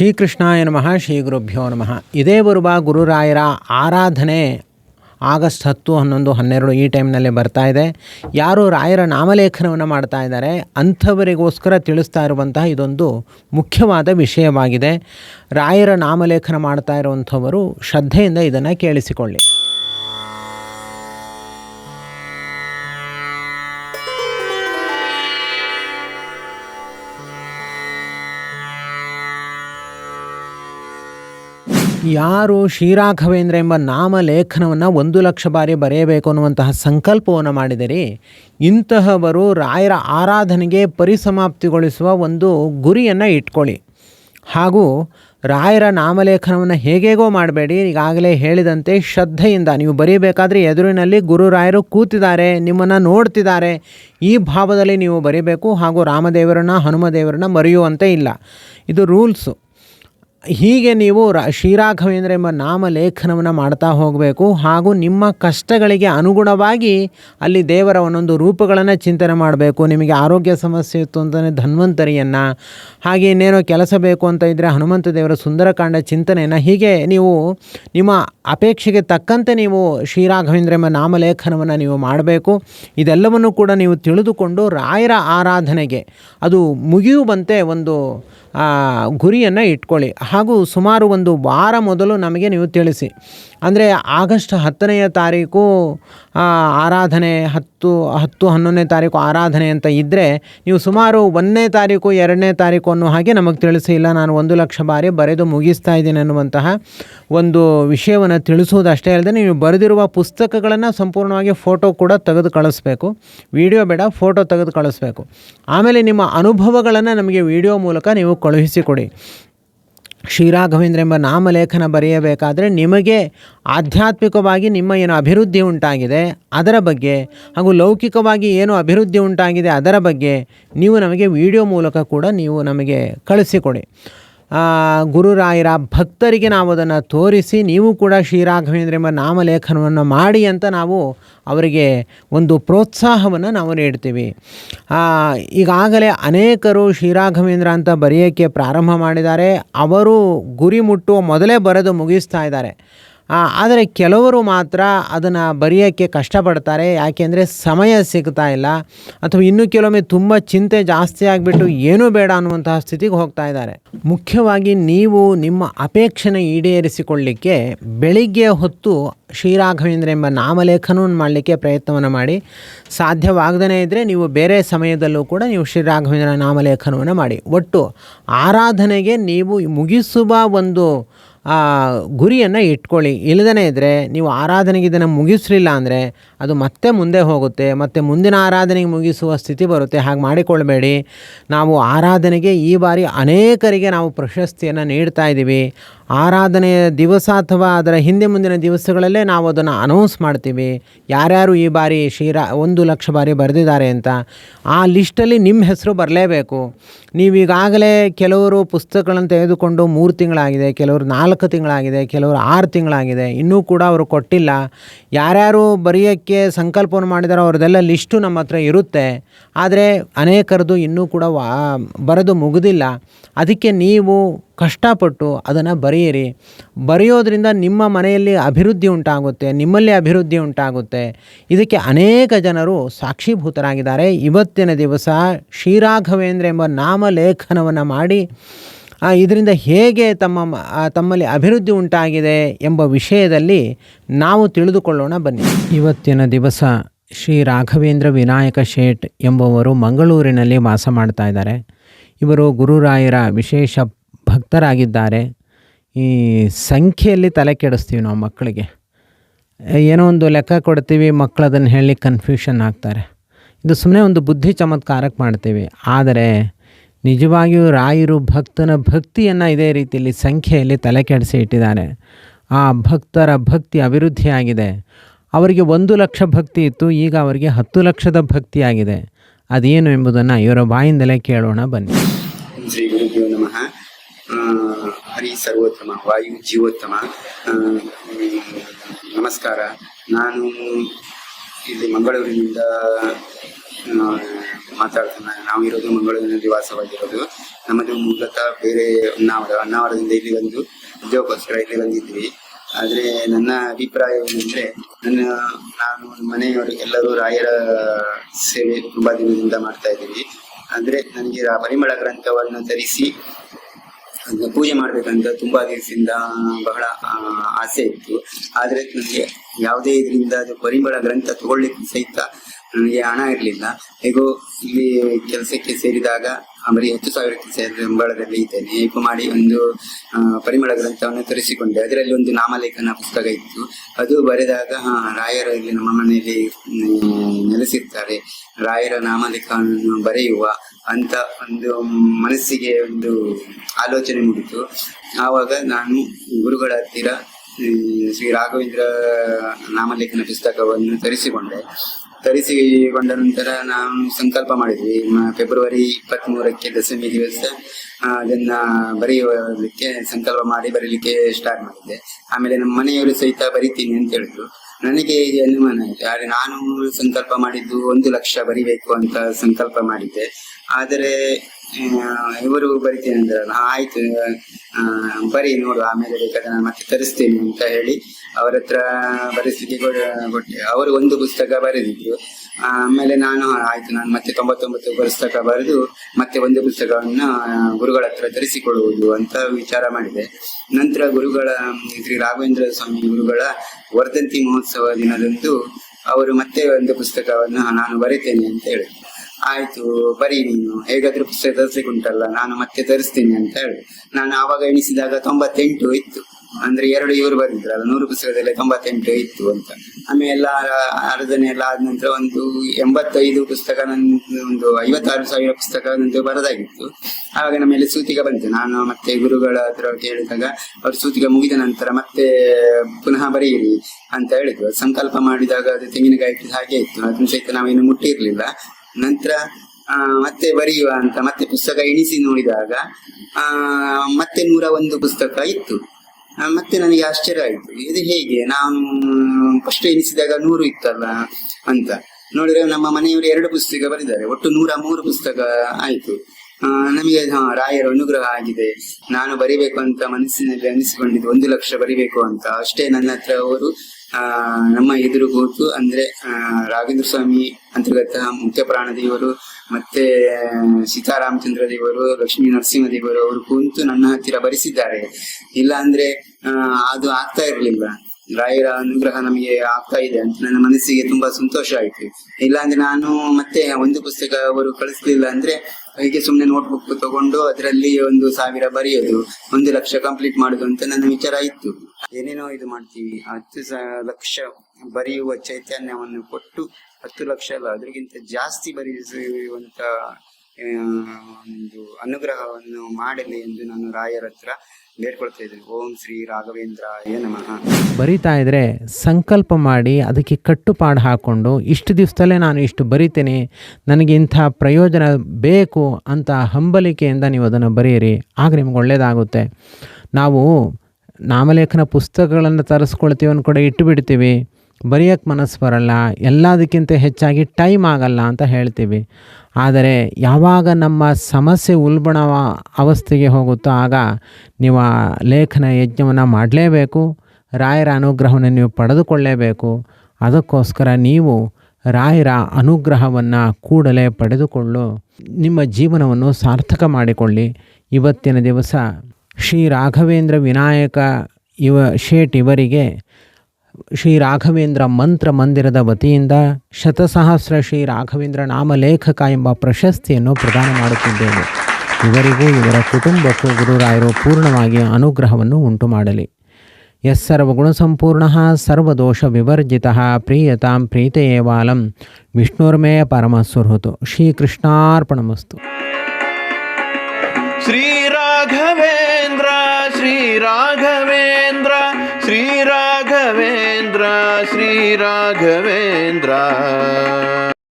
ಶ್ರೀಕೃಷ್ಣಾಯ ನಮಃ ಶ್ರೀ ಗುರುಭ್ಯೋ ನಮಃ. ಇದೇ ಬರುವ ಗುರುರಾಯರ ಆರಾಧನೆ ಆಗಸ್ಟ್ ಹತ್ತು, ಹನ್ನೊಂದು, ಹನ್ನೆರಡು ಈ ಟೈಮ್ನಲ್ಲಿ ಬರ್ತಾ ಇದೆ. ಯಾರು ರಾಯರ ನಾಮಲೇಖನವನ್ನು ಮಾಡ್ತಾ ಇದ್ದಾರೆ, ಅಂಥವರಿಗೋಸ್ಕರ ತಿಳಿಸ್ತಾ ಇರುವಂತಹ ಇದೊಂದು ಮುಖ್ಯವಾದ ವಿಷಯವಾಗಿದೆ. ರಾಯರ ನಾಮಲೇಖನ ಮಾಡ್ತಾ ಇರುವಂಥವರು ಶ್ರದ್ಧೆಯಿಂದ ಇದನ್ನು ಕೇಳಿಸಿಕೊಳ್ಳಿ. ಯಾರು ಶ್ರೀರಾಘವೇಂದ್ರ ಎಂಬ ನಾಮಲೇಖನವನ್ನು ಒಂದು ಲಕ್ಷ ಬಾರಿ ಬರೆಯಬೇಕು ಅನ್ನುವಂತಹ ಸಂಕಲ್ಪವನ್ನು ಮಾಡಿದಿರಿ. ಇಂತಹವರು ರಾಯರ ಆರಾಧನೆಗೆ ಪರಿಸಮಾಪ್ತಿಗೊಳಿಸುವ ಒಂದು ಗುರಿಯನ್ನು ಇಟ್ಕೊಳ್ಳಿ. ಹಾಗೂ ರಾಯರ ನಾಮಲೇಖನವನ್ನು ಹೇಗೇಗೋ ಮಾಡಬೇಡಿ. ಈಗಾಗಲೇ ಹೇಳಿದಂತೆ ಶ್ರದ್ಧೆಯಿಂದ ನೀವು ಬರೀಬೇಕಾದ್ರೆ ಎದುರಿನಲ್ಲಿ ಗುರುರಾಯರು ಕೂತಿದ್ದಾರೆ, ನಿಮ್ಮನ್ನು ನೋಡ್ತಿದ್ದಾರೆ. ಈ ಭಾವದಲ್ಲಿ ನೀವು ಬರೀಬೇಕು ಹಾಗೂ ರಾಮದೇವರನ್ನ ಹನುಮದೇವರನ್ನ ಮರೆಯುವಂತೆ ಇಲ್ಲ. ಇದು ರೂಲ್ಸು. ಹೀಗೆ ನೀವು ರ, ಶ್ರೀರಾಘವೇಂದ್ರ ಎಂಬ ನಾಮಲೇಖನವನ್ನು ಮಾಡ್ತಾ ಹೋಗಬೇಕು ಹಾಗೂ ನಿಮ್ಮ ಕಷ್ಟಗಳಿಗೆ ಅನುಗುಣವಾಗಿ ಅಲ್ಲಿ ದೇವರ ಒಂದೊಂದು ರೂಪಗಳನ್ನು ಚಿಂತನೆ ಮಾಡಬೇಕು, ನಿಮಗೆ ಆರೋಗ್ಯ ಸಮಸ್ಯೆ ಇತ್ತು ಅಂತಂದರೆ ಧನ್ವಂತರಿಯನ್ನು, ಹಾಗೆ ಇನ್ನೇನೋ ಕೆಲಸ ಬೇಕು ಅಂತ ಇದ್ದರೆ ಹನುಮಂತ ದೇವರ ಸುಂದರಕಾಂಡ ಚಿಂತನೆಯನ್ನು, ಹೀಗೆ ನೀವು ನಿಮ್ಮ ಅಪೇಕ್ಷೆಗೆ ತಕ್ಕಂತೆ ನೀವು ಶ್ರೀರಾಘವೇಂದ್ರ ಎಂಬ ನಾಮಲೇಖನವನ್ನು ನೀವು ಮಾಡಬೇಕು. ಇದೆಲ್ಲವನ್ನು ಕೂಡ ನೀವು ತಿಳಿದುಕೊಂಡು ರಾಯರ ಆರಾಧನೆಗೆ ಅದು ಮುಗಿಯುವಂತೆ ಒಂದು ಗುರಿಯನ್ನು ಇಟ್ಕೊಳ್ಳಿ. ಹಾಗೂ ಸುಮಾರು ಒಂದು ವಾರ ಮೊದಲು ನಮಗೆ ನೀವು ತಿಳಿಸಿ. ಅಂದರೆ ಆಗಸ್ಟ್ ಹತ್ತನೆಯ ತಾರೀಕು ಆರಾಧನೆ ಹತ್ತು ಹತ್ತು ಹನ್ನೊಂದನೇ ತಾರೀಕು ಆರಾಧನೆ ಅಂತ ಇದ್ದರೆ ನೀವು ಸುಮಾರು ಒಂದನೇ ತಾರೀಕು, ಎರಡನೇ ತಾರೀಕು ಅನ್ನೋ ಹಾಗೆ ನಮಗೆ ತಿಳಿಸಿ, ಇಲ್ಲ ನಾನು ಒಂದು ಲಕ್ಷ ಬಾರಿ ಬರೆದು ಮುಗಿಸ್ತಾ ಇದ್ದೀನಿ ಅನ್ನುವಂತಹ ಒಂದು ವಿಷಯವನ್ನು ತಿಳಿಸುವುದಷ್ಟೇ ಅಲ್ಲದೆ ನೀವು ಬರೆದಿರುವ ಪುಸ್ತಕಗಳನ್ನು ಸಂಪೂರ್ಣವಾಗಿ ಫೋಟೋ ಕೂಡ ತೆಗೆದು ಕಳಿಸ್ಬೇಕು. ವಿಡಿಯೋ ಬೇಡ, ಫೋಟೋ ತೆಗೆದು ಕಳಿಸ್ಬೇಕು. ಆಮೇಲೆ ನಿಮ್ಮ ಅನುಭವಗಳನ್ನು ನಮಗೆ ವಿಡಿಯೋ ಮೂಲಕ ನೀವು ಕಳುಹಿಸಿಕೊಡಿ. ಶ್ರೀರಾಘವೇಂದ್ರ ಎಂಬ ನಾಮಲೇಖನ ಬರೆಯಬೇಕಾದರೆ ನಿಮಗೆ ಆಧ್ಯಾತ್ಮಿಕವಾಗಿ ನಿಮ್ಮ ಏನು ಅಭಿವೃದ್ಧಿ ಉಂಟಾಗಿದೆ ಅದರ ಬಗ್ಗೆ ಹಾಗೂ ಲೌಕಿಕವಾಗಿ ಏನು ಅಭಿವೃದ್ಧಿ ಉಂಟಾಗಿದೆ ಅದರ ಬಗ್ಗೆ ನೀವು ನಮಗೆ ವಿಡಿಯೋ ಮೂಲಕ ಕೂಡ ನೀವು ನಮಗೆ ಕಳಿಸಿಕೊಡಿ. ಗುರುರಾಯರ ಭಕ್ತರಿಗೆ ನಾವು ಅದನ್ನು ತೋರಿಸಿ ನೀವು ಕೂಡ ಶ್ರೀರಾಘವೇಂದ್ರ ಎಂಬ ನಾಮಲೇಖನವನ್ನು ಮಾಡಿ ಅಂತ ನಾವು ಅವರಿಗೆ ಒಂದು ಪ್ರೋತ್ಸಾಹವನ್ನು ನಾವು ನೀಡ್ತೀವಿ. ಈಗಾಗಲೇ ಅನೇಕರು ಶ್ರೀರಾಘವೇಂದ್ರ ಅಂತ ಬರೆಯೋಕ್ಕೆ ಪ್ರಾರಂಭ ಮಾಡಿದ್ದಾರೆ. ಅವರು ಗುರಿ ಮುಟ್ಟುವ ಮೊದಲೇ ಬರೆದು ಮುಗಿಸ್ತಾ ಇದ್ದಾರೆ. ಆದರೆ ಕೆಲವರು ಮಾತ್ರ ಅದನ್ನು ಬರೆಯೋಕ್ಕೆ ಕಷ್ಟಪಡ್ತಾರೆ. ಯಾಕೆಂದರೆ ಸಮಯ ಸಿಗ್ತಾ ಇಲ್ಲ. ಅಥವಾ ಇನ್ನೂ ಕೆಲವೊಮ್ಮೆ ತುಂಬ ಚಿಂತೆ ಜಾಸ್ತಿ ಆಗಿಬಿಟ್ಟು ಏನೂ ಬೇಡ ಅನ್ನುವಂತಹ ಸ್ಥಿತಿಗೆ ಹೋಗ್ತಾ ಇದ್ದಾರೆ. ಮುಖ್ಯವಾಗಿ ನೀವು ನಿಮ್ಮ ಅಪೇಕ್ಷೆನ ಈಡೇರಿಸಿಕೊಳ್ಳಿಕ್ಕೆ ಬೆಳಿಗ್ಗೆ ಹೊತ್ತು ಶ್ರೀರಾಘವೇಂದ್ರ ಎಂಬ ನಾಮಲೇಖನವನ್ನು ಮಾಡಲಿಕ್ಕೆ ಪ್ರಯತ್ನವನ್ನು ಮಾಡಿ. ಸಾಧ್ಯವಾಗದೇ ಇದ್ದರೆ ನೀವು ಬೇರೆ ಸಮಯದಲ್ಲೂ ಕೂಡ ನೀವು ಶ್ರೀರಾಘವೇಂದ್ರ ನಾಮಲೇಖನವನ್ನು ಮಾಡಿ. ಒಟ್ಟು ಆರಾಧನೆಗೆ ನೀವು ಮುಗಿಸುವ ಒಂದು ಗುರಿಯನ್ನು ಇಟ್ಕೊಳ್ಳಿ. ಇಲ್ಲದೇ ಇದ್ದರೆ ನೀವು ಆರಾಧನೆಗೆ ಇದನ್ನು ಮುಗಿಸಲಿಲ್ಲ ಅಂದರೆ ಅದು ಮತ್ತೆ ಮುಂದೆ ಹೋಗುತ್ತೆ, ಮತ್ತು ಮುಂದಿನ ಆರಾಧನೆಗೆ ಮುಗಿಸುವ ಸ್ಥಿತಿ ಬರುತ್ತೆ. ಹಾಗೆ ಮಾಡಿಕೊಳ್ಬೇಡಿ. ನಾವು ಆರಾಧನೆಗೆ ಈ ಬಾರಿ ಅನೇಕರಿಗೆ ನಾವು ಪ್ರಶಸ್ತಿಯನ್ನು ನೀಡ್ತಾ ಇದ್ದೀವಿ. ಆರಾಧನೆಯ ದಿವಸ ಅಥವಾ ಅದರ ಹಿಂದೆ ಮುಂದಿನ ದಿವಸಗಳಲ್ಲೇ ನಾವು ಅದನ್ನು ಅನೌನ್ಸ್ ಮಾಡ್ತೀವಿ. ಯಾರ್ಯಾರು ಈ ಬಾರಿ ಶೀರಾ ಒಂದು ಲಕ್ಷ ಬಾರಿ ಬರೆದಿದ್ದಾರೆ ಅಂತ. ಆ ಲಿಸ್ಟಲ್ಲಿ ನಿಮ್ಮ ಹೆಸರು ಬರಲೇಬೇಕು. ನೀವೀಗಾಗಲೇ ಕೆಲವರು ಪುಸ್ತಕಗಳನ್ನು ತೆಗೆದುಕೊಂಡು ಮೂರು ತಿಂಗಳಾಗಿದೆ, ಕೆಲವರು ನಾಲ್ಕು ತಿಂಗಳಾಗಿದೆ, ಕೆಲವರು ಆರು ತಿಂಗಳಾಗಿದೆ, ಇನ್ನೂ ಕೂಡ ಅವರು ಕೊಟ್ಟಿಲ್ಲ. ಯಾರ್ಯಾರು ಬರೆಯೋಕ್ಕೆ ಸಂಕಲ್ಪವನ್ನು ಮಾಡಿದಾರೋ ಅವ್ರದ್ದೆಲ್ಲ ಲಿಸ್ಟು ನಮ್ಮ ಹತ್ರ ಇರುತ್ತೆ. ಆದರೆ ಅನೇಕರದು ಇನ್ನೂ ಕೂಡ ವಾ, ಬರೆದು ಮುಗಿದಿಲ್ಲ. ಅದಕ್ಕೆ ನೀವು ಕಷ್ಟಪಟ್ಟು ಅದನ್ನು ಬರೆಯಿರಿ. ಬರೆಯೋದ್ರಿಂದ ನಿಮ್ಮ ಮನೆಯಲ್ಲಿ ಅಭಿವೃದ್ಧಿ ಉಂಟಾಗುತ್ತೆ, ನಿಮ್ಮಲ್ಲಿ ಅಭಿವೃದ್ಧಿ ಉಂಟಾಗುತ್ತೆ. ಇದಕ್ಕೆ ಅನೇಕ ಜನರು ಸಾಕ್ಷೀಭೂತರಾಗಿದ್ದಾರೆ. ಇವತ್ತಿನ ದಿವಸ ಶ್ರೀರಾಘವೇಂದ್ರ ಎಂಬ ನಾಮಲೇಖನವನ್ನು ಮಾಡಿ ಇದರಿಂದ ಹೇಗೆ ತಮ್ಮ ತಮ್ಮಲ್ಲಿ ಅಭಿವೃದ್ಧಿ ಉಂಟಾಗಿದೆ ಎಂಬ ವಿಷಯದಲ್ಲಿ ನಾವು ತಿಳಿದುಕೊಳ್ಳೋಣ ಬನ್ನಿ. ಇವತ್ತಿನ ದಿವಸ ಶ್ರೀ ರಾಘವೇಂದ್ರ ವಿನಾಯಕ ಶೇಟ್ ಎಂಬುವರು ಮಂಗಳೂರಿನಲ್ಲಿ ವಾಸ ಮಾಡ್ತಾ ಇದ್ದಾರೆ. ಇವರು ಗುರುರಾಯರ ವಿಶೇಷ ಭಕ್ತರಾಗಿದ್ದಾರೆ. ಈ ಸಂಖ್ಯೆಯಲ್ಲಿ ತಲೆ ಕೆಡಿಸ್ತೀವಿ ನಾವು ಮಕ್ಕಳಿಗೆ. ಏನೋ ಒಂದು ಲೆಕ್ಕ ಕೊಡ್ತೀವಿ ಮಕ್ಕಳು ಅದನ್ನು ಹೇಳಿ ಕನ್ಫ್ಯೂಷನ್ ಆಗ್ತಾರೆ. ಇದು ಸುಮ್ಮನೆ ಒಂದು ಬುದ್ಧಿ ಚಮತ್ಕಾರಕ್ಕೆ ಮಾಡ್ತೀವಿ. ಆದರೆ ನಿಜವಾಗಿಯೂ ರಾಯರು ಭಕ್ತನ ಭಕ್ತಿಯನ್ನು ಇದೇ ರೀತಿಯಲ್ಲಿ ಸಂಖ್ಯೆಯಲ್ಲಿ ತಲೆ ಕೆಡಿಸಿ ಇಟ್ಟಿದ್ದಾರೆ. ಆ ಭಕ್ತರ ಭಕ್ತಿ ಅಭಿವೃದ್ಧಿಯಾಗಿದೆ. ಅವರಿಗೆ ಒಂದು ಲಕ್ಷ ಭಕ್ತಿ ಇತ್ತು, ಈಗ ಅವರಿಗೆ ಹತ್ತು ಲಕ್ಷದ ಭಕ್ತಿಯಾಗಿದೆ. ಅದೇನು ಎಂಬುದನ್ನು ಇವರ ಬಾಯಿಂದಲೇ ಕೇಳೋಣ ಬನ್ನಿ. ಶ್ರೀ ಗುರುದೇವ ನಮಃ. ಹರಿ ಸರ್ವೋತ್ತಮ, ವಾಯು ಜೀವೋತ್ತಮ. ನಮಸ್ಕಾರ. ನಾನು ಇಲ್ಲಿ ಮಂಗಳೂರಿನಿಂದ ಮಾತಾಡ್ತೇನೆ. ನಾವು ಇರೋದು ಮಂಗಳೂರಿನಲ್ಲಿ ವಾಸವಾಗಿರೋದು ನಮ್ಮದು ಮೂಲತಃ ಬೇರೆ ಅನ್ನಾವರ ಅನ್ನಾವರದಿಂದ ಇಲ್ಲಿ ಬಂದು ಉದ್ಯೋಗಕ್ಕೋಸ್ಕರ ಇಲ್ಲಿ ಬಂದಿದ್ವಿ ಆದ್ರೆ ನನ್ನ ಅಭಿಪ್ರಾಯ ಏನಂದ್ರೆ, ನನ್ನ ನಾನು ಮನೆಯವರು ಎಲ್ಲರೂ ರಾಯರ ಸೇವೆ ತುಂಬಾ ದಿನದಿಂದ ಮಾಡ್ತಾ ಇದ್ದೀವಿ. ಅಂದ್ರೆ ನನಗೆ ಪರಿಮಳ ಗ್ರಂಥವನ್ನು ತರಿಸಿ ಅದನ್ನ ಪೂಜೆ ಮಾಡ್ಬೇಕಂತ ತುಂಬಾ ದಿವಸದಿಂದ ಬಹಳ ಆಸೆ ಇತ್ತು. ಆದ್ರೆ ನನಗೆ ಯಾವುದೇ ಇದರಿಂದ ಅದು ಪರಿಮಳ ಗ್ರಂಥ ತಗೊಳ್ಳಿಕ್ಕೆ ಸಹಿತ ನನಗೆ ಹಣ ಇರಲಿಲ್ಲ. ಹೇಗೋ ಇಲ್ಲಿ ಕೆಲಸಕ್ಕೆ ಸೇರಿದಾಗ ಬರೀ ಹತ್ತು ಸಾವಿರಕ್ಕೆ ಸೇರಿದ ಬೆಂಬಳದಲ್ಲಿ ಇದ್ದೇನೆ ಹೇಗೂ ಮಾಡಿ ಒಂದು ಪರಿಮಳ ಗ್ರಂಥವನ್ನು ತರಿಸಿಕೊಂಡೆ. ಅದರಲ್ಲಿ ಒಂದು ನಾಮಲೇಖನ ಪುಸ್ತಕ ಇತ್ತು. ಅದು ಬರೆದಾಗ ರಾಯರು ಇಲ್ಲಿ ನಮ್ಮ ಮನೆಯಲ್ಲಿ ನೆಲೆಸಿರ್ತಾರೆ. ರಾಯರ ನಾಮಲೇಖನವನ್ನು ಬರೆಯುವ ಅಂತ ಒಂದು ಮನಸ್ಸಿಗೆ ಒಂದು ಆಲೋಚನೆ ಮೂಡಿತು. ಆವಾಗ ನಾನು ಗುರುಗಳ ಹತ್ತಿರ ಶ್ರೀ ರಾಘವೇಂದ್ರ ನಾಮಲೇಖನ ಪುಸ್ತಕವನ್ನು ತರಿಸಿಕೊಂಡೆ. ತರಿಸಿಕೊಂಡ ನಂತರ ನಾವು ಸಂಕಲ್ಪ ಮಾಡಿದ್ವಿ. ಫೆಬ್ರವರಿ ಇಪ್ಪತ್ತ್ ಮೂರಕ್ಕೆ ದಶಮಿ ದಿವಸ ಅದನ್ನ ಬರೆಯಲಿಕ್ಕೆ ಸಂಕಲ್ಪ ಮಾಡಿ ಬರೀಲಿಕ್ಕೆ ಸ್ಟಾರ್ಟ್ ಮಾಡಿದ್ದೆ. ಆಮೇಲೆ ನಮ್ಮ ಮನೆಯವರು ಸಹಿತ ಬರಿತೀನಿ ಅಂತ ಹೇಳಿದ್ರು. ನನಗೆ ಅನುಮಾನ ಆಯ್ತು. ಆದರೆ ನಾನು ಸಂಕಲ್ಪ ಮಾಡಿದ್ದು ಒಂದು ಲಕ್ಷ ಬರಿಬೇಕು ಅಂತ ಸಂಕಲ್ಪ ಮಾಡಿದ್ದೆ. ಆದರೆ ಇವರು ಬರಿತೇನೆ ಅಂದ್ರಲ್ಲ ಆಯ್ತು. ಬರೀ ನೋಡು, ಆಮೇಲೆ ಬೇಕಾದ್ರೆ ನಾನು ಮತ್ತೆ ತರಿಸ್ತೇನೆ ಅಂತ ಹೇಳಿ ಅವರ ಹತ್ರ ಬರೆಸ್ಲಿಕ್ಕೆ ಕೊಟ್ಟೆ. ಅವರು ಒಂದು ಪುಸ್ತಕ ಬರೆದಿದ್ರು. ಆಮೇಲೆ ನಾನು, ಆಯ್ತು, ನಾನು ಮತ್ತೆ ತೊಂಬತ್ತೊಂಬತ್ತು ಪುಸ್ತಕ ಬರೆದು ಮತ್ತೆ ಒಂದು ಪುಸ್ತಕವನ್ನು ಗುರುಗಳ ಹತ್ರ ತರಿಸಿಕೊಳ್ಳುವುದು ಅಂತ ವಿಚಾರ ಮಾಡಿದೆ. ನಂತರ ಗುರುಗಳ, ಶ್ರೀ ರಾಘವೇಂದ್ರ ಸ್ವಾಮಿ ಗುರುಗಳ ವರ್ಧಂತಿ ಮಹೋತ್ಸವ ದಿನದಂದು ಅವರು ಮತ್ತೆ ಒಂದು ಪುಸ್ತಕವನ್ನು ನಾನು ಬರೀತೇನೆ ಅಂತ ಹೇಳಿದ್ರು. ಆಯ್ತು, ಬರೀ ನೀನು. ಹೇಗಾದ್ರೂ ಪುಸ್ತಕ ತರಿಸ್ಲಿಕ್ಕೆ ಉಂಟಲ್ಲ ನಾನು ಮತ್ತೆ ತರಿಸ್ತೇನೆ ಅಂತ ಹೇಳಿ. ನಾನು ಆವಾಗ ಎಣಿಸಿದಾಗ ತೊಂಬತ್ತೆಂಟು ಇತ್ತು. ಅಂದ್ರೆ ಎರಡು ಇವರು ಬರೆದಿದ್ರಲ್ಲ ನೂರು ಪುಸ್ತಕದಲ್ಲಿ ತೊಂಬತ್ತೆಂಟು ಇತ್ತು ಅಂತ. ಆಮೇಲೆ ಅರ್ಧನೆ ಎಲ್ಲ ಆದ ನಂತರ ಒಂದು ಎಂಬತ್ತೈದು ಪುಸ್ತಕ ಒಂದು ಐವತ್ತಾರು ಸಾವಿರ ಪುಸ್ತಕ ನಂದು ಬರದಾಗಿತ್ತು. ಆವಾಗ ನಮ್ಮ ಮೇಲೆ ಸೂತಿಗ ಬಂತು. ನಾನು ಮತ್ತೆ ಗುರುಗಳ ಹತ್ರ ಕೇಳಿದಾಗ, ಅವ್ರು ಸೂತಿಗ ಮುಗಿದ ನಂತರ ಮತ್ತೆ ಪುನಃ ಬರೆಯಿರಿ ಅಂತ ಹೇಳಿದ್ರು. ಸಂಕಲ್ಪ ಮಾಡಿದಾಗ ಅದು ತೆಂಗಿನಕಾಯಿ ಹಾಗೆ ಇತ್ತು. ಅದನ್ನ ಸಹಿತ ನಾವೇನು ಮುಟ್ಟಿರ್ಲಿಲ್ಲ. ನಂತರ ಮತ್ತೆ ಬರೆಯುವ ಅಂತ, ಮತ್ತೆ ಪುಸ್ತಕ ಎಣಿಸಿ ನೋಡಿದಾಗ ಮತ್ತೆ ನೂರ ಒಂದು ಪುಸ್ತಕ ಇತ್ತು. ಮತ್ತೆ ನನಗೆ ಆಶ್ಚರ್ಯ ಆಯಿತು. ಇದು ಹೇಗೆ? ನಾನು, ಫಸ್ಟ್ ಎಣಿಸಿದಾಗ ನೂರು ಇತ್ತಲ್ಲ ಅಂತ. ನೋಡಿದ್ರೆ ನಮ್ಮ ಮನೆಯವರು ಎರಡು ಪುಸ್ತಕ ಬರೆದಿದ್ದಾರೆ. ಒಟ್ಟು ನೂರ ಮೂರು ಪುಸ್ತಕ ಆಯ್ತು. ನಮಗೆ ಹಾ ರಾಯರ ಅನುಗ್ರಹ ಆಗಿದೆ. ನಾನು ಬರಿಬೇಕು ಅಂತ ಮನಸ್ಸಿನಲ್ಲಿ ಅನಿಸಿಕೊಂಡಿದ್ದು ಒಂದು ಲಕ್ಷ ಬರಿಬೇಕು ಅಂತ. ಅಷ್ಟೇ ನನ್ನ ಹತ್ರ ಅವರು ಆ ನಮ್ಮ ಎದುರು ಕೂತು ಅಂದ್ರೆ ಆ, ರಾಘವೇಂದ್ರ ಸ್ವಾಮಿ ಅಂತರ್ಗತ ಮುಖ್ಯ ಪ್ರಾಣದೇವರು ಮತ್ತೆ ಸೀತಾರಾಮಚಂದ್ರ ದೇವರು ಲಕ್ಷ್ಮೀ ನರಸಿಂಹ ದೇವರು ಅವರು ಕೂತು ನನ್ನ ಹತ್ತಿರ ಬರಿಸಿದ್ದಾರೆ. ಇಲ್ಲ ಅಂದ್ರೆ ಅದು ಆಗ್ತಾ ಇರ್ಲಿಲ್ಲ. ರಾಯರ ಅನುಗ್ರಹ ನಮಗೆ ಆಗ್ತಾ ಇದೆ ಅಂತ ನನ್ನ ಮನಸ್ಸಿಗೆ ತುಂಬಾ ಸಂತೋಷ ಆಯ್ತು. ಇಲ್ಲ ಅಂದ್ರೆ ನಾನು ಮತ್ತೆ ಒಂದು ಪುಸ್ತಕ ಅವರು ಕಳಿಸ್ಲಿಲ್ಲ ಅಂದ್ರೆ ಹೀಗೆ ಸುಮ್ನೆ ನೋಟ್ಬುಕ್ ತಗೊಂಡು ಅದರಲ್ಲಿ ಒಂದು ಸಾವಿರ ಬರೆಯೋದು ಒಂದು ಲಕ್ಷ ಕಂಪ್ಲೀಟ್ ಮಾಡುದು ಅಂತ ನನ್ನ ವಿಚಾರ ಇತ್ತು. ಏನೇನೋ ಇದು ಮಾಡ್ತೀವಿ ಹತ್ತು ಲಕ್ಷ ಬರೆಯುವ ಚೈತನ್ಯವನ್ನು ಕೊಟ್ಟು ಹತ್ತು ಲಕ್ಷ ಅಲ್ಲ ಅದಕ್ಕಿಂತ ಜಾಸ್ತಿ ಬರೆಸುವಂತ ಆ, ಒಂದು ಅನುಗ್ರಹವನ್ನು ಮಾಡಲಿ ಎಂದು ನಾನು ರಾಯರ ಹತ್ರ ಬೇಡ್ಕೊಳ್ತಾ ಇದ್ದೇನೆ. ಓಂ ಶ್ರೀ ರಾಘವೇಂದ್ರಾಯ ನಮಃ. ಬರಿತಾ ಇದ್ರೆ ಸಂಕಲ್ಪ ಮಾಡಿ ಅದಕ್ಕೆ ಕಟ್ಟುಪಾಡು ಹಾಕೊಂಡು ಇಷ್ಟು ದಿವಸದಲ್ಲೇ ನಾನು ಇಷ್ಟು ಬರಿತೇನೆ, ನನಗೆ ಇಂಥ ಪ್ರಯೋಜನ ಬೇಕು ಅಂತ ಹಂಬಲಿಕೆಯಿಂದ ನೀವು ಅದನ್ನು ಬರೆಯಿರಿ. ಆಗ ನಿಮ್ಗೆ ಒಳ್ಳೆಯದಾಗುತ್ತೆ ನಾವು ನಾಮಲೇಖನ ಪುಸ್ತಕಗಳನ್ನು ತರಿಸ್ಕೊಳ್ತೀವಿ ಕೂಡ ಕಡೆ ಇಟ್ಟು ಬಿಡ್ತೀವಿ. ಬರೆಯೋಕ್ಕೆ ಮನಸ್ಸು ಬರಲ್ಲ, ಎಲ್ಲದಕ್ಕಿಂತ ಹೆಚ್ಚಾಗಿ ಟೈಮ್ ಆಗಲ್ಲ ಅಂತ ಹೇಳ್ತೀವಿ. ಆದರೆ ಯಾವಾಗ ನಮ್ಮ ಸಮಸ್ಯೆ ಉಲ್ಬಣವ ಅವಸ್ಥೆಗೆ ಹೋಗುತ್ತೋ ಆಗ ನೀವು ಲೇಖನ ಯಜ್ಞವನ್ನು ಮಾಡಲೇಬೇಕು, ರಾಯರ ಅನುಗ್ರಹವನ್ನು ನೀವು ಪಡೆದುಕೊಳ್ಳೇಬೇಕು. ಅದಕ್ಕೋಸ್ಕರ ನೀವು ರಾಯರ ಅನುಗ್ರಹವನ್ನು ಕೂಡಲೇ ಪಡೆದುಕೊಳ್ಳು. ನಿಮ್ಮ ಜೀವನವನ್ನು ಸಾರ್ಥಕ ಮಾಡಿಕೊಳ್ಳಿ. ಇವತ್ತಿನ ದಿವಸ ಶ್ರೀ ರಾಘವೇಂದ್ರ ವಿನಾಯಕ ಇವ ಶೇಟ್ ಇವರಿಗೆ ಶ್ರೀ ರಾಘವೇಂದ್ರ ಮಂತ್ರ ಮಂದಿರದ ವತಿಯಿಂದ ಶತಸಹಸ್ರ ಶ್ರೀ ರಾಘವೇಂದ್ರ ನಾಮಲೇಖಕ ಎಂಬ ಪ್ರಶಸ್ತಿಯನ್ನು ಪ್ರದಾನ ಮಾಡುತ್ತಿದ್ದೇವೆ ಇವರಿಗೂ ಇವರ ಕುಟುಂಬಕ್ಕೂ ಗುರುರಾಯರು ಪೂರ್ಣವಾಗಿ ಅನುಗ್ರಹವನ್ನು ಉಂಟು ಮಾಡಲಿ ಎಸ್ ಸರ್ವಗುಣಸಂಪೂರ್ಣ ಸರ್ವದೋಷ ವಿವರ್ಜಿತ ಪ್ರೀಯತಾಂ ಪ್ರೀತೆಯೇ ಕೃಷ್ಣಾರ್ಪಣಮಸ್ತು ವಿಷ್ಣುರ್ಮೇ ಪರಮಸ್ವರ್ಹುತು ಶ್ರೀಕೃಷ್ಣಾರ್ಪಣಮಸ್ತು. ಶ್ರೀರಾಘವೇಂದ್ರ ಶ್ರೀರಾಘವೇಂದ್ರ ಶ್ರೀರಾಘವೇ ಶ್ರೀ ರಾಘವೇಂದ್ರ